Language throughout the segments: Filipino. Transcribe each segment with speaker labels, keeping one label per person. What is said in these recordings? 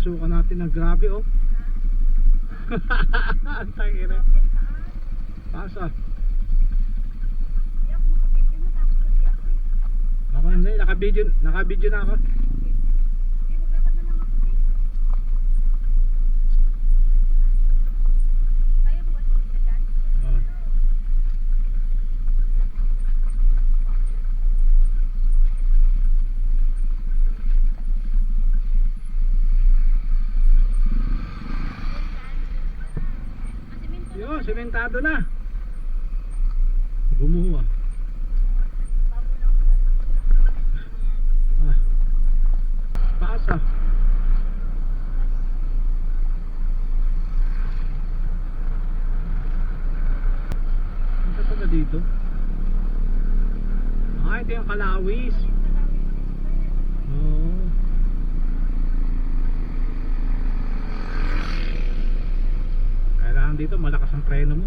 Speaker 1: Pinasukan natin ng grabe oh. Ang tangina. Pasa.
Speaker 2: Hindi ako makabidyo, natakot kasi ako eh.
Speaker 1: Ako hindi, naka-video, naka-video na ako.
Speaker 2: Hindi, maglakad na lang ako din. Kaya mo asin ka dyan?
Speaker 1: Oh. Yo, sementado na. Gumuho ah. Ah. Pasa. Ang ka pala dito? Ah, ito yung kalawis. Oo. Kailangan dito malakas ang preno mo.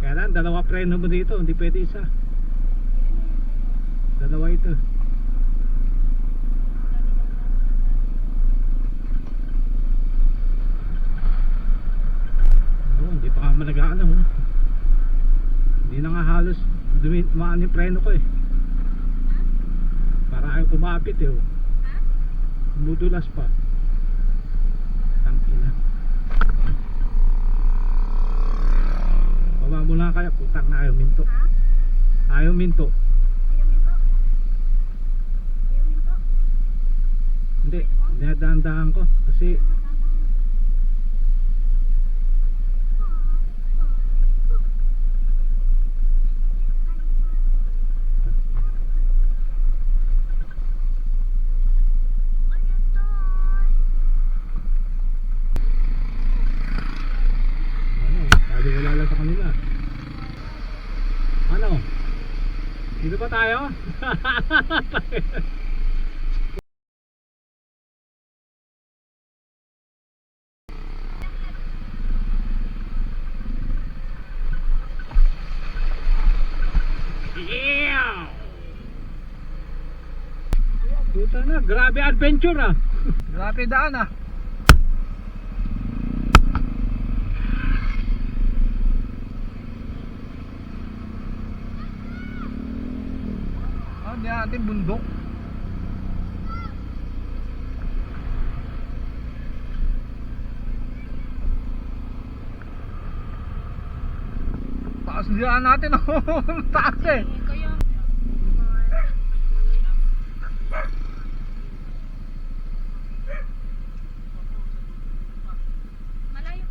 Speaker 1: Kailangan dalawa preno mo dito, hindi pwede isa. Dalawa ito. Oo, hindi pa malagaan oh. Hindi na nga halos dumi, maan yung preno ko eh. Para ayaw kumapit eh. Oh. Mudulas pa. Tangina. Baba mo lang kaya putang na ayaw minto.
Speaker 2: Ha?
Speaker 1: Ayaw minto.
Speaker 2: Ayaw minto? Ayaw minto?
Speaker 1: Hindi, dinadaan-daan ko kasi ano, sabi wala lang sa kanila. Ano? Dito pa tayo? Yeah! Puta na, grabe adventure ah. Grabe daan ah. Ah, di natin bundok. Taas diyan natin oh. Taas eh.
Speaker 2: Kaya... Malayo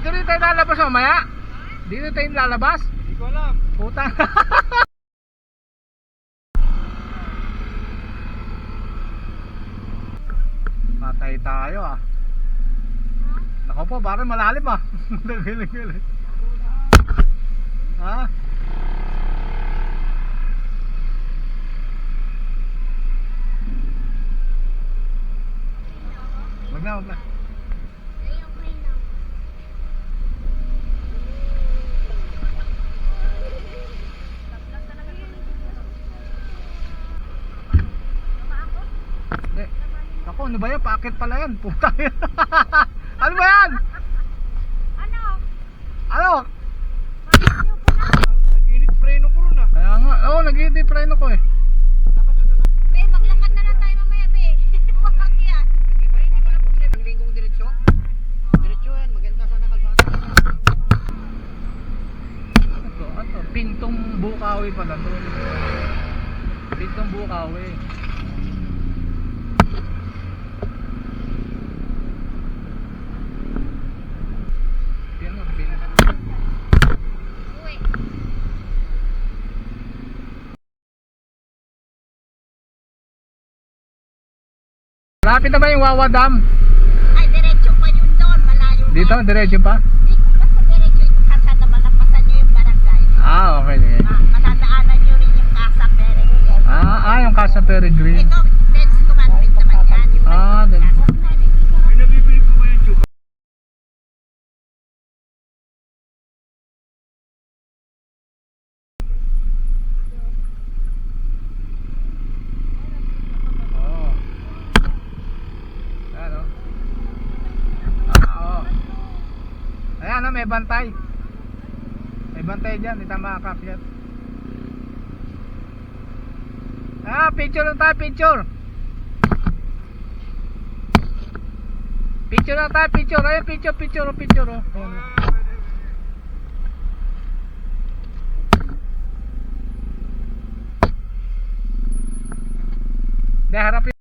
Speaker 1: Dito rin tayo lalabas mamaya. Dito tayo lalabas. Hindi ko alam. Puta. Patay tayo ah. Nako po, bakit malalim ah. Nagilig-gilig. ha? Wag na, wag na. Hindi. Ako, ano ba yan? Packet pala yan. Puta yan. ano ba yan?
Speaker 2: Ano?
Speaker 1: Ano?
Speaker 2: Na?
Speaker 1: Nag-init preno ko rin ah. Kaya nga. Oo, oh, nag-init preno ko eh.
Speaker 2: Be, maglakad na lang tayo mamaya, be. Wag yan.
Speaker 3: Ang linggong diretsyo? Diretsyo yan, maganda sana kalsada.
Speaker 1: Ito, ito. Pintong bukawi pala to. Pintong bukawi. Malapit na ba yung Wawa Dam?
Speaker 2: Ay, diretso pa yun doon. Malayo pa.
Speaker 1: Dito, diretso pa?
Speaker 2: Di, basta diretso ito. Kasada malampasan nyo yung barangay.
Speaker 1: Ah, okay.
Speaker 2: Ma- Matadaanan nyo rin yung Casa Peregrine.
Speaker 1: Ah, ah, yung Casa Peregrine.
Speaker 2: Ito, 10 commandment naman yan. Yung
Speaker 1: Ah,
Speaker 2: maliit
Speaker 1: then-
Speaker 2: Casa
Speaker 1: ano, may bantay. May bantay dyan, hindi tayo makakakyat. Ah, picture lang tayo, picture. Picture lang tayo, picture. Ayun, picture, picture, oh, picture. Oh. De,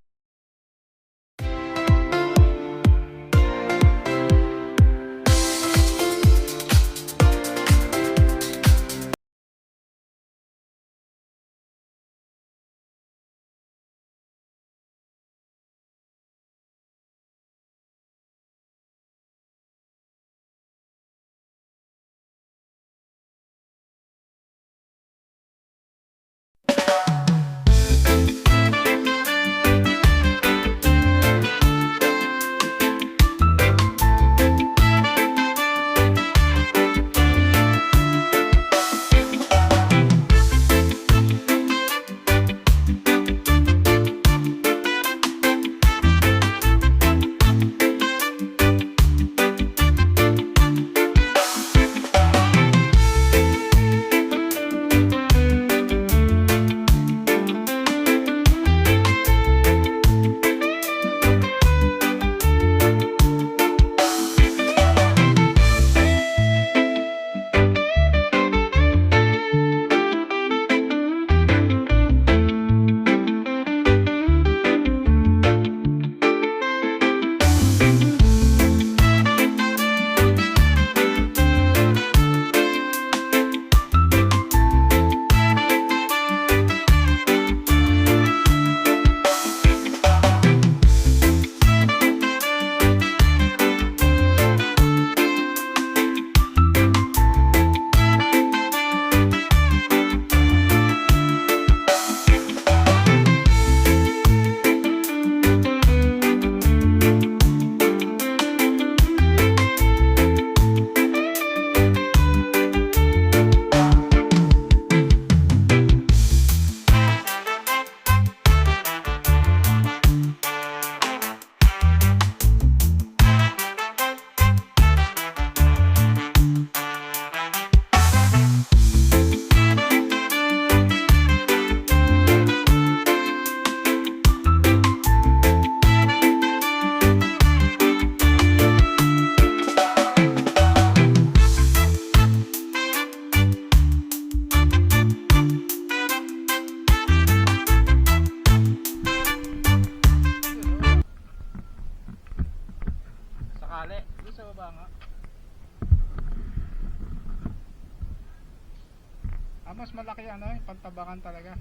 Speaker 1: mas malaki ano eh, pantabakan talaga.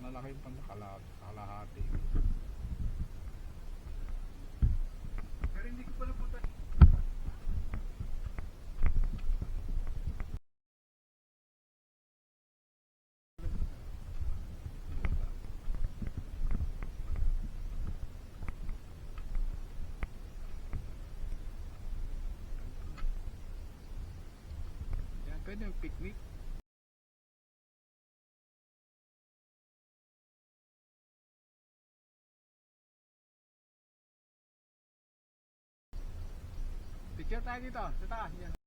Speaker 1: Malaki yung pantakalahati. kalahati. Pero hindi ko pa napunta. Yan, pwede yung picnic. Picture tayo dito, sa taas. Yan.